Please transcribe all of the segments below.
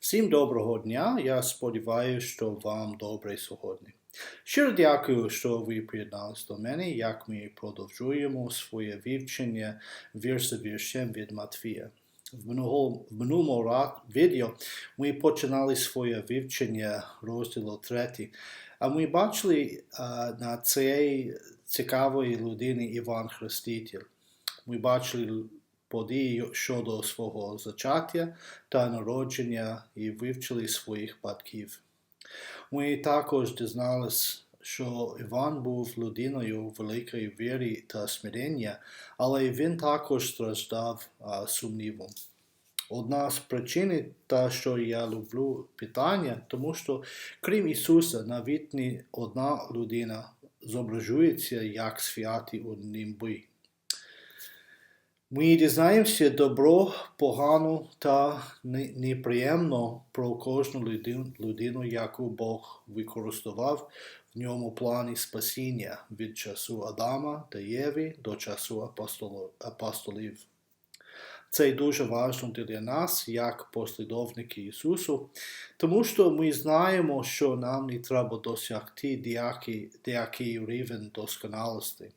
Всім доброго дня. Я сподіваюся, що вам добре сьогодні. Щиро дякую, що ви приєдналися до мене, як ми продовжуємо своє вивчення вірша віршем від Матвія. В минулому, відео ми починали своє вивчення розділу 3, а ми бачили на цій цікавої людини Іван Хреститель. Ми бачили події щодо свого зачаття та народження і вивчили своїх батьків. Ми також дізналися, що Іван був людиною великої віри та смирення, але він також страждав а, сумнівом. Одна з причин, та що я люблю питання, тому що крім Ісуса, навіть не одна людина зображується як святий у німби. Ми дізнаємося добро, погано та не- неприємно про кожну людину, яку Бог використовував в ньому плані спасіння від часу Адама та Єви до часу апостолів. Це дуже важливо для нас, як послідовники Ісусу, тому що ми знаємо, що нам не треба досягти деякий рівень досконалості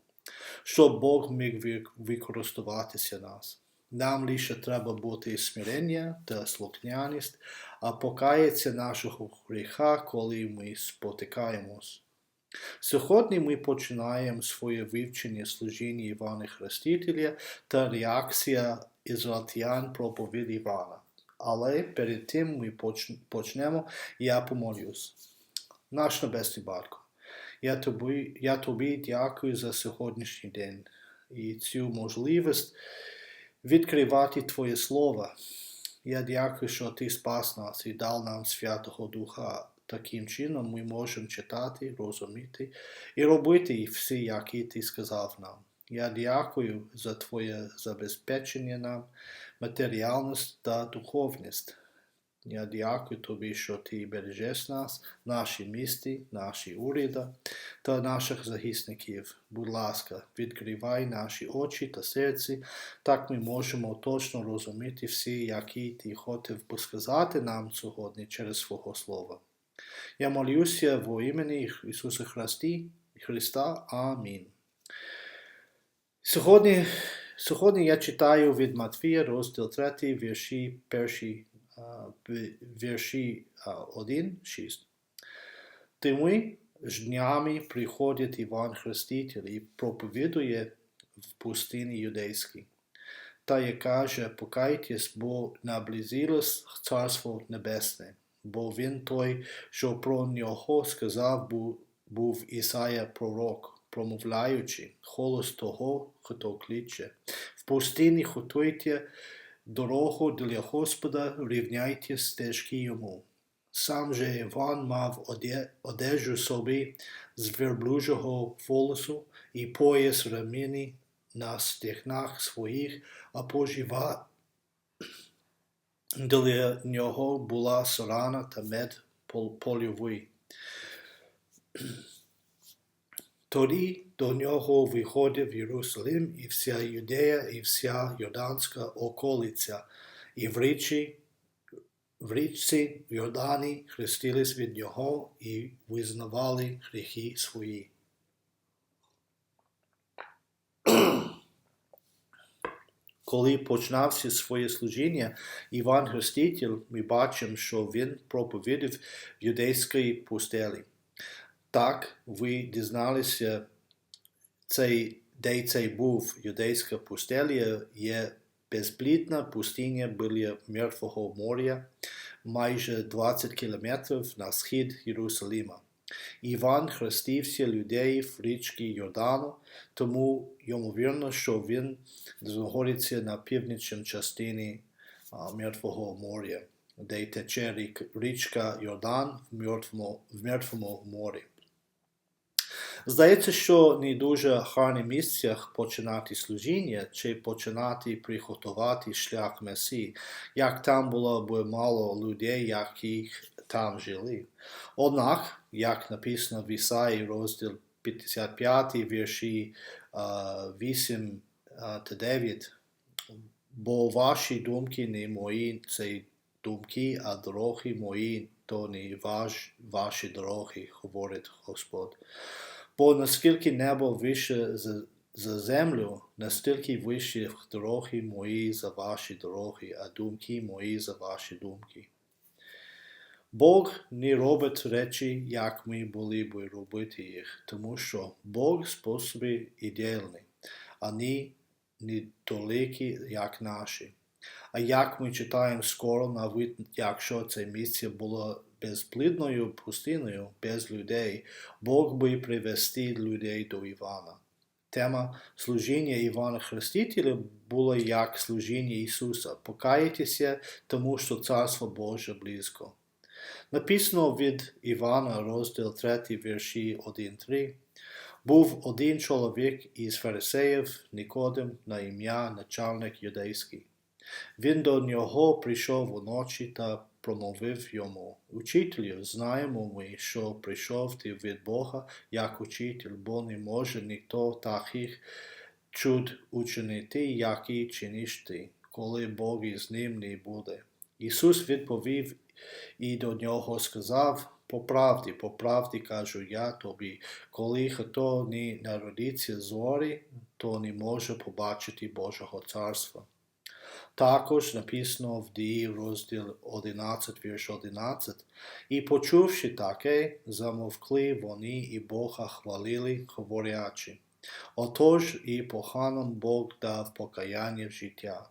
щоб Бог міг ви- використовуватися нас. Нам лише треба бути смирення та слухняність, а покається нашого гріха, коли ми спотикаємось. Сьогодні ми починаємо своє вивчення служіння Івана Хрестителя та реакція ізраїльтян проповіді Івана. Але перед тим ми поч- почнемо, я помолюсь. Наш Небесний Батько, я тобі, я тобі дякую за сьогоднішній день і цю можливість відкривати Твоє Слово. Я дякую, що Ти спас нас і дав нам Святого Духа. Таким чином ми можемо читати, розуміти і робити все, як і Ти сказав нам. Я дякую за Твоє забезпечення нам, матеріальність та духовність. Я дякую тобі, що ти бережеш нас, наші місті, наші уряди та наших захисників. Будь ласка, відкривай наші очі та серці, так ми можемо точно розуміти всі, які ти хотів би сказати нам сьогодні через свого Слова. Я молюся во імені Ісуса Христі, Христа. Амінь. Сьогодні, сьогодні я читаю від Матвія, розділ 3, вірші перші а, в- вірші 1, 6. Тими ж днями приходить Іван Хреститель і проповідує в пустині юдейській. Та й каже, покайтесь, бо наблизилось Царство Небесне, бо він той, що про нього сказав був Ісая пророк, промовляючи, голос того, хто кличе. В пустині готуйте дорогу для Господа, рівняйте стежки йому. Сам же Іван мав одежу собі з верблюжого волосу і пояс ремені на стегнах своїх, а пожива для нього була сорана та мед пол- польовий. Тоді до нього виходив Єрусалим і вся Юдея, і вся Йорданська околиця, і в річі, в річці Йордані хрестились від нього і визнавали гріхи свої. Коли почнався своє служіння, Іван Хреститель, ми бачимо, що він проповідав в юдейській пустелі. Так, ви дізналися, цей, де цей був юдейська пустеля, є безплідна пустиня біля Мертвого моря, майже 20 кілометрів на схід Єрусалима. Іван хрестився людей в річці Йордану, тому ймовірно, що він знаходиться на північній частині Мертвого моря, де тече річка Йордан в Мертвому, в Мертвому морі. Здається, що не дуже гарне місце починати служіння чи починати приготувати шлях Месії, як там було б мало людей, які там жили. Однак, як написано в Ісаї, розділ 55, вірші а, 8 а, та 9, бо ваші думки не мої, це думки, а дороги мої то не ваш, ваші дороги, говорить Господь. Бо наскільки небо вище за, за землю, настільки вищі дороги мої за ваші дороги, а думки мої за ваші думки. Бог не робить речі, як ми були б робити їх, тому що Бог способи а не недалекі, як наші. А як ми читаємо скоро, навіть якщо це місце було безплідною пустиною, без людей, Бог би привести людей до Івана. Тема служіння Івана Хрестителя була як служіння Ісуса. Покайтеся, тому що Царство Боже близько. Написано від Івана, розділ 3, вірші 1-3. Був один чоловік із фарисеїв, Никодим, на ім'я начальник юдейський. Він до нього прийшов уночі та промовив йому Учителю, знаємо ми, що прийшов ти від Бога як учитель, бо не може ніхто таких чуд учинити, які чиниш ти, коли Бог із ним не буде. Ісус відповів і до нього сказав по правді, по правді кажу я тобі, коли хто не народиться зорі, то не може побачити Божого царства. Також написано в дії розділ 11, вірш 11. І почувши таке, замовкли вони і Бога хвалили, говорячи. Отож і поганам Бог дав покаяння в життя.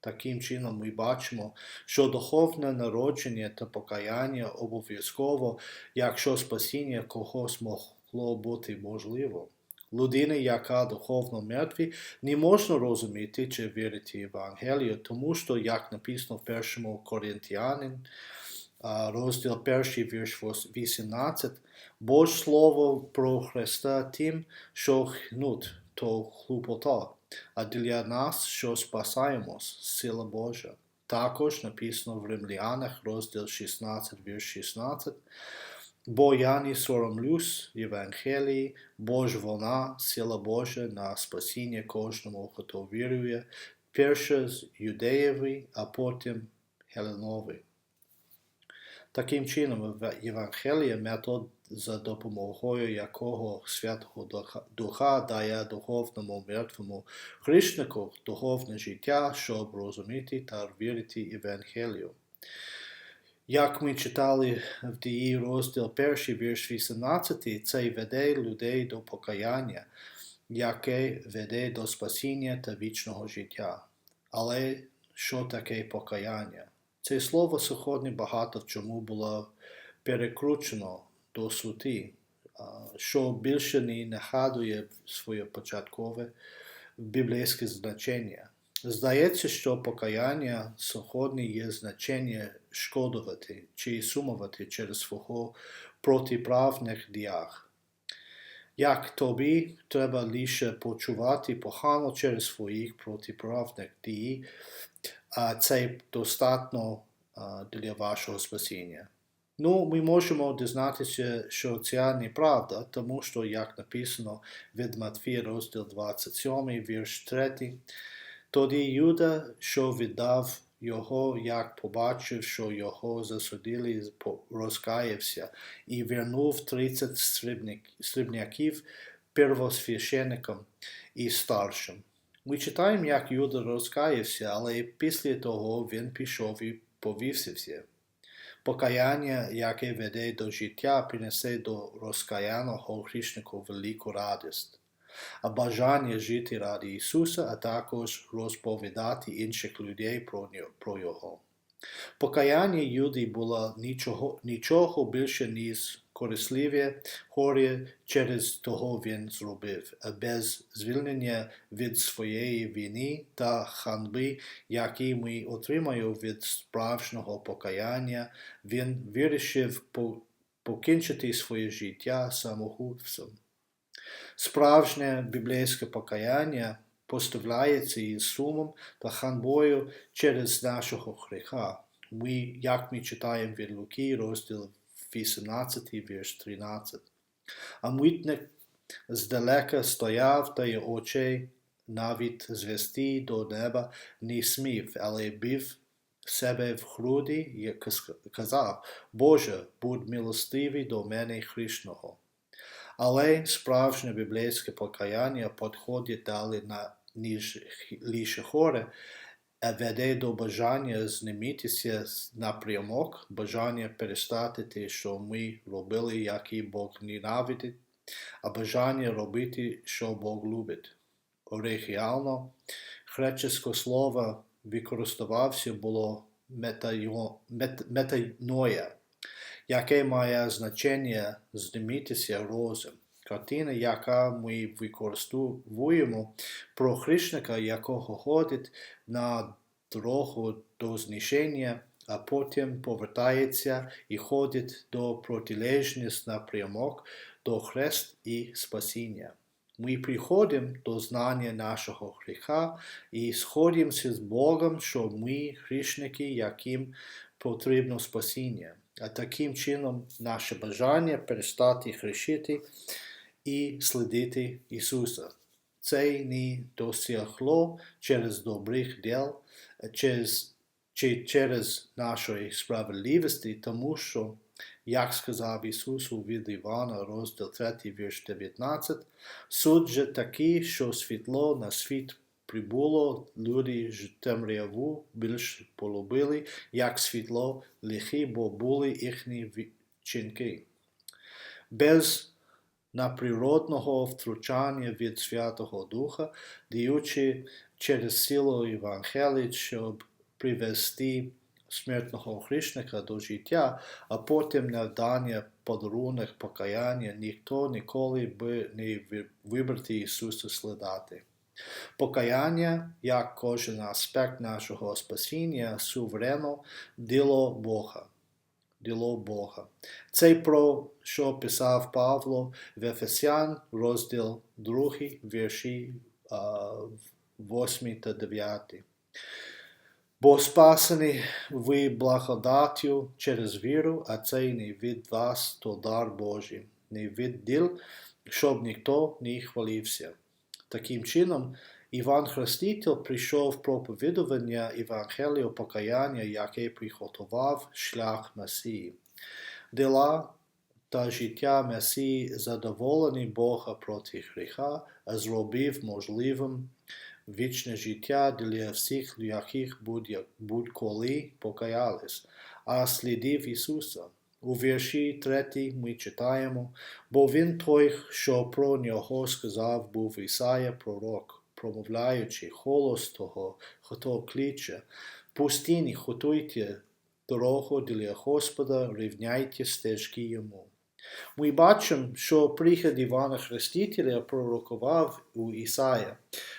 Таким чином ми бачимо, що духовне народження та покаяння обов'язково, якщо спасіння когось могло бути можливо. Людина, яка духовно мертві, не можна розуміти чи вірити Євангелію, тому що, як написано в першому Коринтянин, розділ 1, вірш 18, Боже Слово про Христа тим, що хнут, то хлупота, а для нас, що спасаємось, сила Божа. Також написано в Римлянах, розділ 16, вірш 16, Бо я не соромлюсь Євангелії, бо ж вона, сила Божа на спасіння кожному, хто вірує, перше з юдеєві, а потім Геленові. Таким чином, Євангелія метод, за допомогою якого Святого Духа дає духовному мертвому грішнику духовне життя, щоб розуміти та вірити Євангелію. Як ми читали в дії розділ 1, вірш 18, це веде людей до покаяння, яке веде до спасіння та вічного життя. Але що таке покаяння? Це слово сьогодні багато в чому було перекручено до суті, що більше не нагадує своє початкове біблійське значення. Здається, що покаяння сьогодні є значення шкодувати чи сумувати через свого протиправних діях. Як тобі треба лише почувати погано через своїх протиправних дій, а це достатньо для вашого спасіння. Ну, ми можемо дізнатися, що це неправда, тому що, як написано від Матфія, розділ 27, вірш 3, тоді Юда, що віддав його, як побачив, що його засудили, розкаявся і вернув 30 срібняків первосвященникам і старшим. Ми читаємо, як Юда розкаявся, але після того він пішов і повівся. Покаяння, яке веде до життя, принесе до розкаяного грішнику велику радість а бажання жити ради Ісуса, а також розповідати інших людей про Його. Покаяння Юди було нічого, нічого більше, ніж корисливе горе через того він зробив, а без звільнення від своєї вини та ханби, які ми отримаємо від справжнього покаяння, він вирішив покінчити своє життя самогубством. Справжнє біблійське покаяння поставляється із сумом та ханбою через нашого гріха. Ми, як ми читаємо від Луки, розділ 18, вірш 13. А митник здалека стояв та й очей навіть звести до неба не смів, але бив себе в груди і казав, Боже, будь милостивий до мене грішного. Але справжнє біблійське покаяння підходить далі на лише хоре, а веде до бажання знімітися напрямок, бажання перестати те, що ми робили, як і Бог ненавидить, а бажання робити, що Бог любить. Оригіально, греческе слово використовувався було метаноя, яке має значення знімітися розум. Картина, яка ми використовуємо про хрещника, якого ходить на дорогу до знищення, а потім повертається і ходить до протилежність напрямок, до хрест і спасіння. Ми приходимо до знання нашого гріха і сходимося з Богом, що ми грішники, яким потрібно спасіння. А таким чином наше бажання перестати грішити і слідити Ісуса. Це не досягло через добрих діл, через, чи через нашої справедливості, тому що як сказав Ісус у від Івана, розділ 3, вірш 19, суд же такий, що світло на світ прибуло, люди ж темряву більш полюбили, як світло лихі, бо були їхні вчинки. Без наприродного втручання від Святого Духа, діючи через силу Євангелії, щоб привести смертного грішника до життя, а потім невдання подарунок покаяння, ніхто ніколи би не вибрати Ісуса слідати. Покаяння, як кожен аспект нашого спасіння, суверенно діло Бога. Діло Бога. Це про що писав Павло в Ефесян, розділ 2, вірші 8 та 9. Бо спасені ви благодаттю через віру, а це не від вас, то дар Божий, не від діл, щоб ніхто не хвалився. Таким чином, Іван Хреститель прийшов проповідування Євангелію покаяння, яке приготував шлях Месії. Дела та життя Месії задоволені Бога проти гріха, зробив можливим вічне життя для всіх, яких будь-коли покаялись, а слідів Ісуса. У вірші 3 ми читаємо, бо він той, що про нього сказав, був Ісая пророк, промовляючи голос того, хто кличе, пустіні готуйте дорогу для Господа, рівняйте стежки йому. Ми бачимо, що прихід Івана Хрестителя пророкував у Ісая.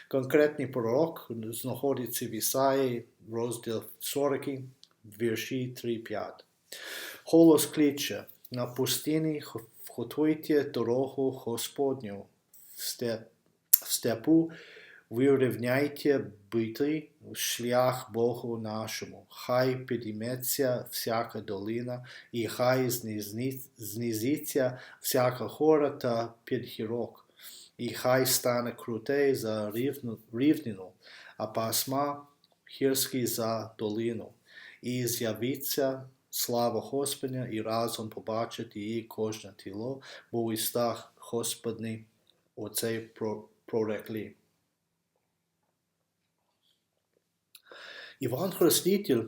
Конкретний пророк знаходиться в Ісаї, розділ 40, вірші 3-5. Голос кличе, на пустині готуйте дорогу Господню, в степу вирівняйте бити шлях Богу нашому, хай підійметься всяка долина, і хай знизиться всяка гора та підгірок, і хай стане крутей за рівнину, а пасма гірський за долину, і з'явиться слава Господня, і разом побачить її кожне тіло, бо у істах Господні оцей прорекли. Іван Хреститель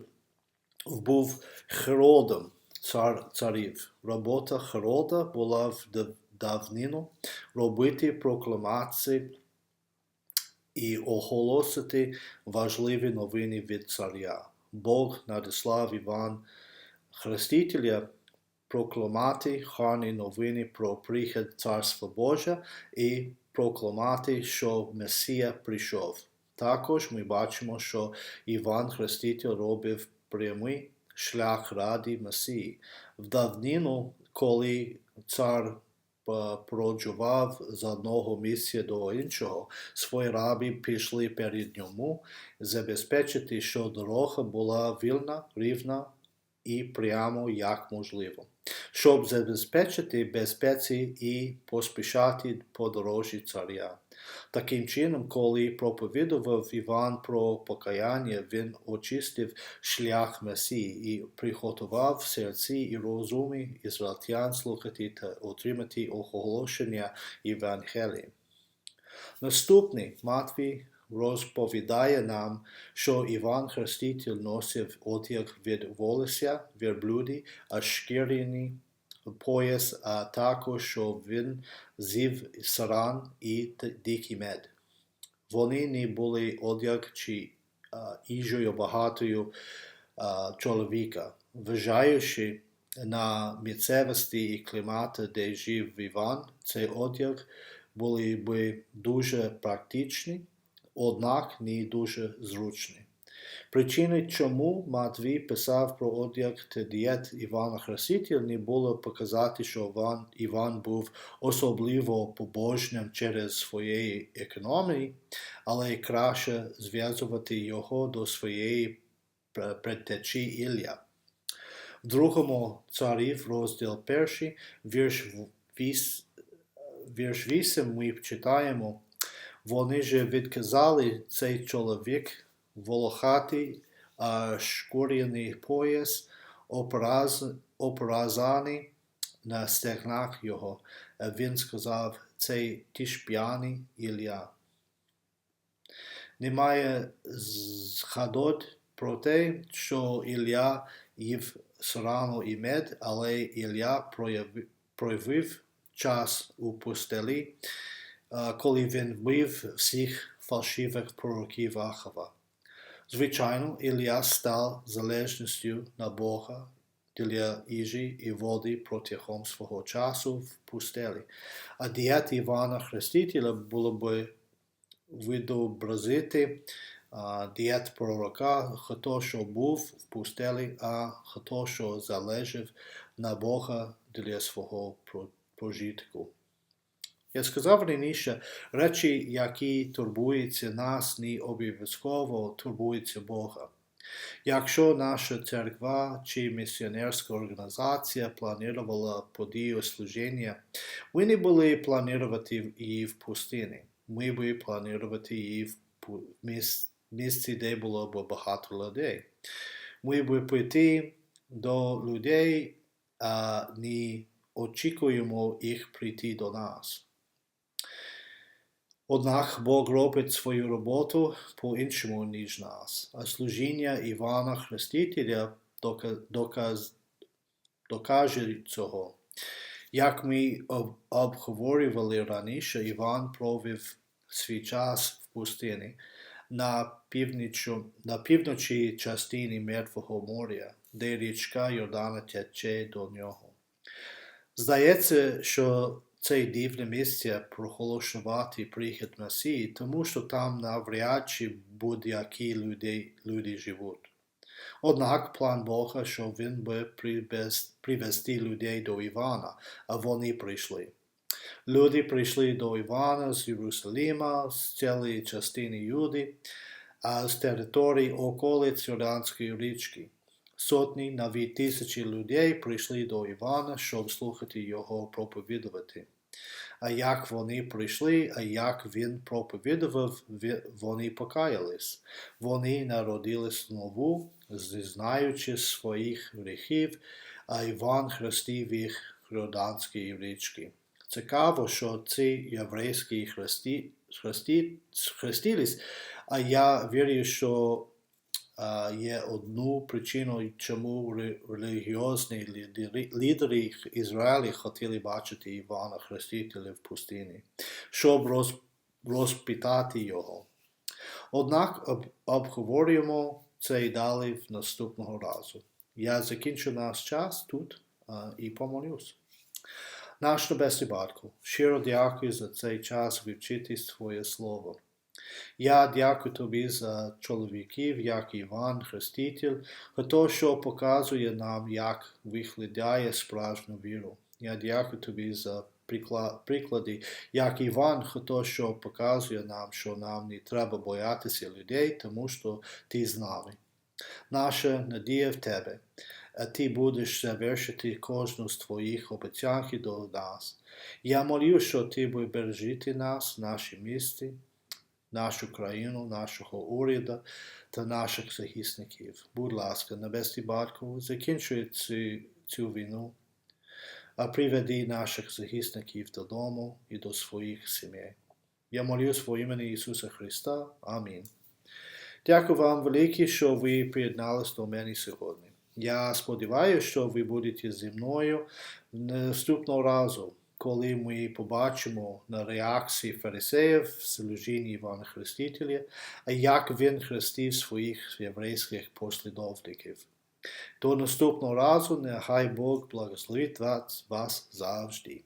був Херодом цар, царів. Робота Херода була в давнину робити прокламації і оголосити важливі новини від царя. Бог надіслав Іван Хрестителя прокламати гарні новини про прихід Царства Божа і прокламати, що Месія прийшов. Також ми бачимо, що Іван Хреститель робив прямий шлях ради Месії. В давнину, коли цар проджував з одного місця до іншого, свої раби пішли перед ньому забезпечити, що дорога була вільна, рівна і прямо як можливо, щоб забезпечити безпеці і поспішати по дорожі царя. Таким чином, коли проповідував Іван про покаяння, він очистив шлях Месії і приготував серці і розуми ізраїльтян слухати та отримати оголошення Євангелії. Наступний Матвій розповідає нам, що Іван Хреститель носив одяг від волосся верблюді, а шкіряний пояс, а також що він зів саран і дикий мед. Вони не були одяг чи їжею багатою чоловіка, вважаючи на місцевості і клімати, де жив Іван, цей одяг були би дуже практичні, однак не дуже зручні. Причини, чому Матвій писав про одяг та дієт Івана Хрестителя, не було показати, що Іван, Іван був особливо побожним через своєї економії, але краще зв'язувати його до своєї предтечі Ілля. В другому царів, розділ перший, вірш 8 ми читаємо, вони же відказали цей чоловік волохатий, а шкуряний пояс, операз, операзаний на стегнах його. Він сказав, цей тішп'яний Ілля. Немає згадок про те, що Ілля їв срану і мед, але Ілля проявив, проявив час у пустелі, коли він вбив всіх фальшивих пророків Ахава. Звичайно, Ілля став залежністю на Бога для їжі і води протягом свого часу в пустелі. А дієт Івана Хрестителя було би відобразити дієт пророка, хто що був в пустелі, а хто що залежав на Бога для свого прожитку. Я сказав раніше, речі, які турбуються нас, не обов'язково турбуються Бога. Якщо наша церква чи місіонерська організація планувала подію служіння, ми не були планувати її в пустині. Ми би планувати її в місці, де було б багато людей. Ми би піти до людей, а не очікуємо їх прийти до нас. Однак Бог робить свою роботу по-іншому, ніж нас, а служіння Івана Хрестителя доказ, докаже цього. Як ми обговорювали раніше, Іван провів свій час в пустині на, північу, на півночі частині Мертвого моря, де річка Йордана тече до нього. Здається, що це дивне місце проголошувати прихід Месії, тому що там навряд чи будь-які люди, люди живуть. Однак план Бога, що він би привести людей до Івана, а вони прийшли. Люди прийшли до Івана з Єрусалима, з цілої частини Юди, а з території околиць Йорданської річки. Сотні навіть тисячі людей прийшли до Івана, щоб слухати його проповідувати. А як вони прийшли, а як він проповідував, вони покаялись. Вони народились знову, зізнаючи своїх гріхів, а Іван хрестив їх Йорданської річки. Цікаво, що ці єврейські хресті, хресті, а я вірю, що є одну причиною, чому релігіозні лідери Ізраїлі хотіли бачити Івана Хрестителя в пустині, щоб роз, розпитати його. Однак обговорюємо це і далі в наступного разу. Я закінчу наш час тут і помолюсь. Наш небесний батько, щиро дякую за цей час вивчити Твоє Слово. Я дякую тобі за чоловіків, як Іван Хреститель, хто що показує нам, як виглядає справжню віру. Я дякую тобі за приклади, як Іван, хто що показує нам, що нам не треба боятися людей, тому що ти з нами. Наша надія в тебе. а ти будеш завершити кожну з твоїх обіцянки до нас. Я молю, що ти будеш бережити нас, наші місті, нашу країну, нашого уряду та наших захисників. Будь ласка, Небесний Батько, закінчуй цю, цю війну, а приведи наших захисників додому і до своїх сімей. Я молюсь во імені Ісуса Христа. Амінь. Дякую вам велике, що ви приєдналися до мене сьогодні. Я сподіваюся, що ви будете зі мною наступного разу, коли ми побачимо на реакції фарисеїв служінь Івана Хрестителя, а як він хрестив своїх єврейських послідовників. До наступного разу, нехай Бог благословить вас, завжди.